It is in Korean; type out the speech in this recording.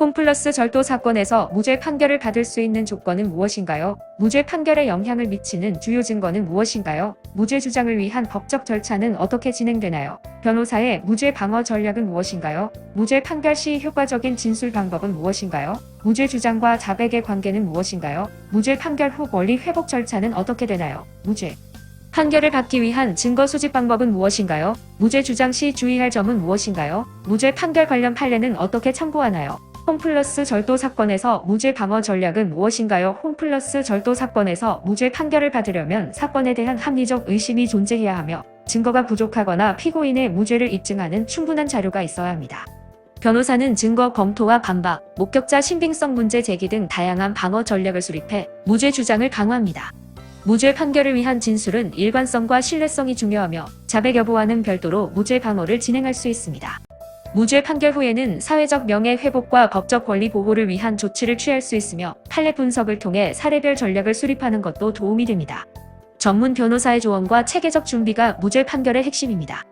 홈플러스 절도 사건에서 무죄 판결을 받을 수 있는 조건은 무엇인가요? 무죄 판결에 영향을 미치는 주요 증거는 무엇인가요? 무죄 주장을 위한 법적 절차는 어떻게 진행되나요? 변호사의 무죄 방어 전략은 무엇인가요? 무죄 판결 시 효과적인 진술 방법은 무엇인가요? 무죄 주장과 자백의 관계는 무엇인가요? 무죄 판결 후 권리 회복 절차는 어떻게 되나요? 무죄 판결을 받기 위한 증거 수집 방법은 무엇인가요? 무죄 주장 시 주의할 점은 무엇인가요? 무죄 판결 관련 판례는 어떻게 참고하나요? 홈플러스 절도 사건에서 무죄 방어 전략은 무엇인가요? 홈플러스 절도 사건에서 무죄 판결을 받으려면 사건에 대한 합리적 의심이 존재해야 하며 증거가 부족하거나 피고인의 무죄를 입증하는 충분한 자료가 있어야 합니다. 변호사는 증거 검토와 반박, 목격자 신빙성 문제 제기 등 다양한 방어 전략을 수립해 무죄 주장을 강화합니다. 무죄 판결을 위한 진술은 일관성과 신뢰성이 중요하며 자백 여부와는 별도로 무죄 방어를 진행할 수 있습니다. 무죄 판결 후에는 사회적 명예 회복과 법적 권리 보호를 위한 조치를 취할 수 있으며 판례 분석을 통해 사례별 전략을 수립하는 것도 도움이 됩니다. 전문 변호사의 조언과 체계적 준비가 무죄 판결의 핵심입니다.